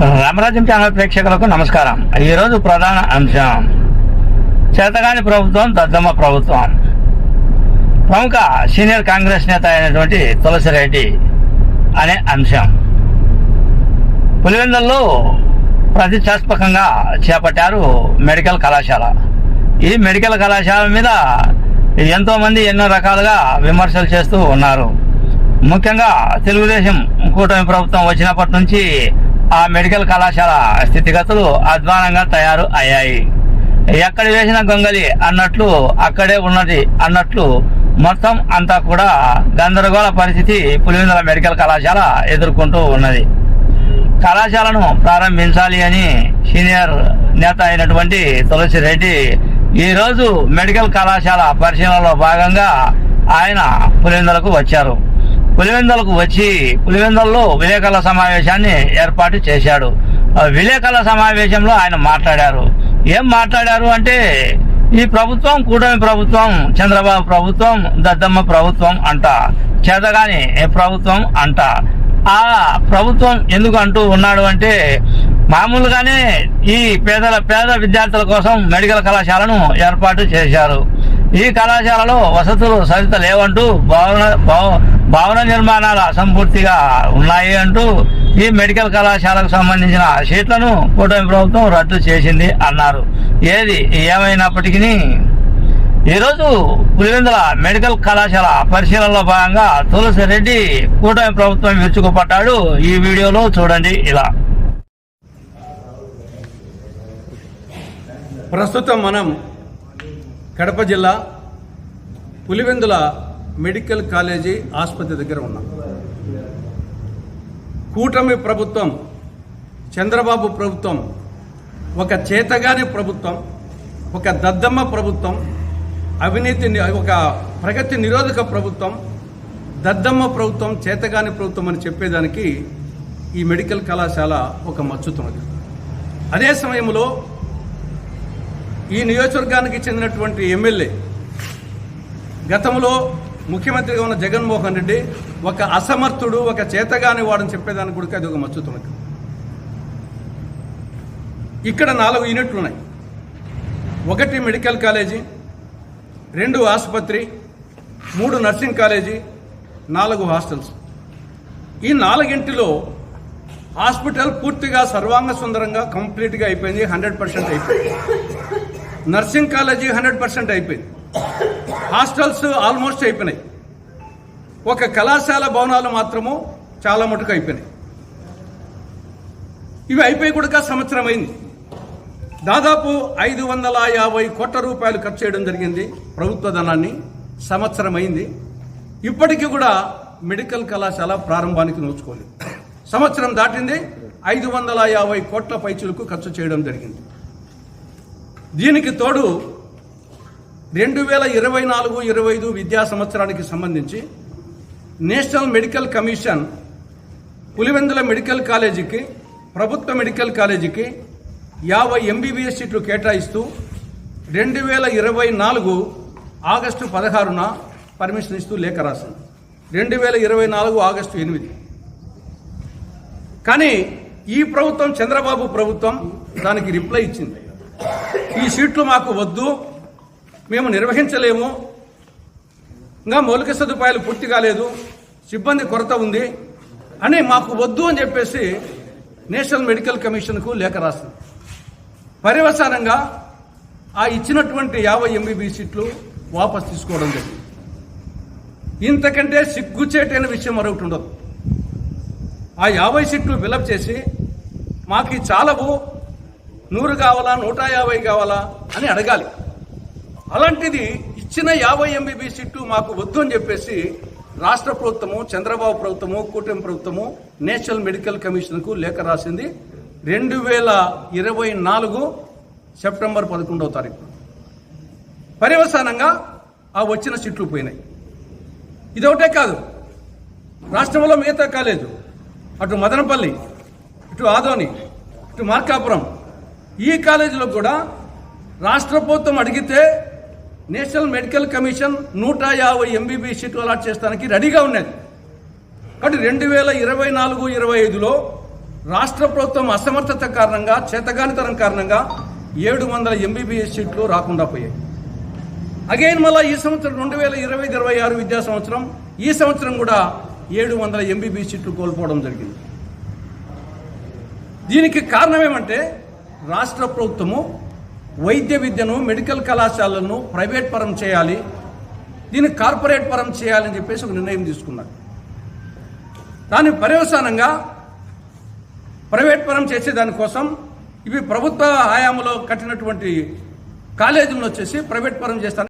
రామరాజ్యం channel ప్రేక్షకులకు నమస్కారం. ఈరోజు ప్రధాన అంశం. చేతగాని ప్రభుత్వం దద్దమ్మ ప్రభుత్వం. ప్రముఖ సీనియర్ కాంగ్రెస్ నేత అయినటువంటి తులసిరెడ్డి అనే అంశం. పులివెందుల్లో ప్రతిష్టాత్మకంగా చేపట్టారు మెడికల్ కళాశాల. ఈ మెడికల్ కళాశాల మీద ఎంతో మంది ఎన్నో రకాలుగా విమర్శలు చేస్తూ ఉన్నారు. ముఖ్యంగా తెలుగుదేశం కూటమి ప్రభుత్వం వచ్చినప్పటి నుంచి ఆ మెడికల్ కళాశాల స్థితిగతులు అధ్వానంగా తయారు అయ్యాయి. ఎక్కడ వేసిన గొంగలి అన్నట్లు అక్కడే ఉన్నది అన్నట్లు మొత్తం అంతా కూడా గందరగోళ పరిస్థితి పులివెందుల మెడికల్ కళాశాల ఎదుర్కొంటూ ఉన్నది. కళాశాలను ప్రారంభించాలి అని సీనియర్ నేత అయినటువంటి తులసి రెడ్డి ఈరోజు మెడికల్ కళాశాల పరిశీలనలో భాగంగా ఆయన పులివెందులకు వచ్చారు. పులివెందులకు వచ్చి పులివెందుల్లో విలేకరుల సమావేశాన్ని ఏర్పాటు చేశాడు. విలేకరుల సమావేశంలో ఆయన మాట్లాడారు. ఏం మాట్లాడారు అంటే ఈ ప్రభుత్వం కూటమి ప్రభుత్వం చంద్రబాబు ప్రభుత్వం దద్దమ్మ ప్రభుత్వం అంట చేతగాని ప్రభుత్వం అంట. ఆ ప్రభుత్వం ఎందుకు అంటూ ఉన్నాడు అంటే మామూలుగానే ఈ పేదల పేద విద్యార్థుల కోసం మెడికల్ కళాశాలను ఏర్పాటు చేశారు. ఈ కళాశాలలో వసతులు సరిత లేవంటూ భవన భవన నిర్మాణాలు అసంపూర్తిగా ఉన్నాయి అంటూ ఈ మెడికల్ కళాశాలకు సంబంధించిన సీట్లను కూటమి ప్రభుత్వం రద్దు చేసింది అన్నారు. ఏది ఏమైనప్పటికీ ఈరోజు పులివెందుల మెడికల్ కళాశాల పరిశీలనలో భాగంగా తులసి రెడ్డి కూటమి ప్రభుత్వం విరుచుకుపడ్డాడు. ఈ వీడియోలో చూడండి ఇలా. ప్రస్తుతం మనం కడప జిల్లా పులివెందుల మెడికల్ కాలేజీ ఆసుపత్రి దగ్గర ఉన్నాం. కూటమి ప్రభుత్వం చంద్రబాబు ప్రభుత్వం ఒక చేతగాని ప్రభుత్వం ఒక దద్దమ్మ ప్రభుత్వం అవినీతి ఒక ప్రగతి నిరోధక ప్రభుత్వం దద్దమ్మ ప్రభుత్వం చేతగాని ప్రభుత్వం అని చెప్పేదానికి ఈ మెడికల్ కళాశాల ఒక మచ్చుతున్నది. అదే సమయంలో ఈ నియోజకవర్గానికి చెందినటువంటి ఎమ్మెల్యే గతంలో ముఖ్యమంత్రిగా ఉన్న జగన్మోహన్ రెడ్డి ఒక అసమర్థుడు ఒక చేతగాని వాడని చెప్పేదానికి కూడా అది ఒక మచ్చుతున్నది ఇక్కడ నాలుగు యూనిట్లు ఉన్నాయి. ఒకటి మెడికల్ కాలేజీ రెండు ఆసుపత్రి మూడు నర్సింగ్ కాలేజీ నాలుగు హాస్టల్స్. ఈ నాలుగింటిలో హాస్పిటల్ పూర్తిగా సర్వాంగ సుందరంగా కంప్లీట్గా అయిపోయింది హండ్రెడ్ పర్సెంట్ అయిపోయింది. నర్సింగ్ కాలేజీ హండ్రెడ్ పర్సెంట్ అయిపోయింది. హాస్టల్స్ ఆల్మోస్ట్ అయిపోయినాయి. ఒక కళాశాల భవనాలు మాత్రము చాలా మటుకు అయిపోయినాయి. ఇవి అయిపోయి కూడా సంవత్సరం అయింది. దాదాపు ఐదు వందల యాభై కోట్ల రూపాయలు ఖర్చు చేయడం జరిగింది ప్రభుత్వ ధనాన్ని. సంవత్సరం అయింది. ఇప్పటికీ కూడా మెడికల్ కళాశాల ప్రారంభానికి నోచుకోలేదు. సంవత్సరం దాటింది ఐదు వందల యాభై కోట్ల పైచులకు ఖర్చు చేయడం జరిగింది. దీనికి తోడు రెండు వేల ఇరవై నాలుగు ఇరవై ఐదు విద్యా సంవత్సరానికి సంబంధించి national medical commission Pulivendula medical కాలేజీకి ప్రభుత్వ మెడికల్ కాలేజీకి యాభై ఎంబీబీఎస్ సీట్లు కేటాయిస్తూ రెండు వేల ఇరవై నాలుగు ఆగస్టు పదహారున పర్మిషన్ ఇస్తూ లేఖ రాసింది. రెండు వేల ఇరవై నాలుగు ఆగస్టు ఎనిమిది. కానీ ఈ ప్రభుత్వం చంద్రబాబు ప్రభుత్వం దానికి రిప్లై ఇచ్చింది. ఈ సీట్లు మాకు వద్దు మేము నిర్వహించలేము. ఇంకా మౌలిక సదుపాయాలు పూర్తి కాలేదు. సిబ్బంది కొరత ఉంది అని మాకు వద్దు అని చెప్పేసి నేషనల్ మెడికల్ కమిషన్కు లేఖ రాసింది. పర్యవసానంగా ఆ ఇచ్చినటువంటి యాభై ఎంబీబీ సీట్లు వాపస్ తీసుకోవడం జరిగింది. ఇంతకంటే సిగ్గుచేటైన విషయం మరొకటి ఉండదు. ఆ యాభై సీట్లు ఫిలప్ చేసి మాకు చాలవు. నూరు కావాలా నూట యాభై కావాలా అని అడగాలి. అలాంటిది ఇచ్చిన యాభై ఎంబీబీ సీట్లు మాకు వద్దు అని చెప్పేసి రాష్ట్ర ప్రభుత్వము చంద్రబాబు ప్రభుత్వము కూటమి ప్రభుత్వము నేషనల్ మెడికల్ కమిషన్కు లేఖ రాసింది. రెండు వేల ఇరవై నాలుగు సెప్టెంబర్ పదకొండవ తారీఖు. పర్యవసానంగా ఆ వచ్చిన సీట్లు పోయినాయి. ఇదొకటే కాదు. రాష్ట్రంలో మిగతా కాలేజు అటు మదనపల్లి ఇటు ఆదోని ఇటు మార్కాపురం ఈ కాలేజీలో కూడా రాష్ట్ర ప్రభుత్వం అడిగితే నేషనల్ మెడికల్ కమిషన్ నూట యాభై ఎంబీబీ సీట్లు అలాట్ చేస్తానికి రెడీగా ఉన్నది. కాబట్టి రెండు వేల ఇరవై నాలుగు ఇరవై ఐదులో రాష్ట్ర ప్రభుత్వం అసమర్థత కారణంగా చేతగానితనం కారణంగా ఏడు వందల ఎంబీబీఎస్ సీట్లు రాకుండా పోయాయి. అగైన్ మళ్ళా ఈ సంవత్సరం రెండు వేల ఇరవై ఇరవై ఆరు విద్యా సంవత్సరం ఈ సంవత్సరం కూడా ఏడు వందల ఎంబీబీఎస్ సీట్లు కోల్పోవడం జరిగింది. దీనికి కారణం ఏమంటే రాష్ట్ర ప్రభుత్వము వైద్య విద్యను మెడికల్ కళాశాలను ప్రైవేట్ పరం చేయాలి. దీన్ని కార్పొరేట్ పరం చేయాలని చెప్పేసి ఒక నిర్ణయం తీసుకున్నారు. దాని పర్యవసానంగా ప్రైవేట్ పరం చేసే దానికోసం ఇవి ప్రభుత్వ హయాంలో కట్టినటువంటి కాలేజీలను వచ్చేసి ప్రైవేట్ పరం చేస్తాను.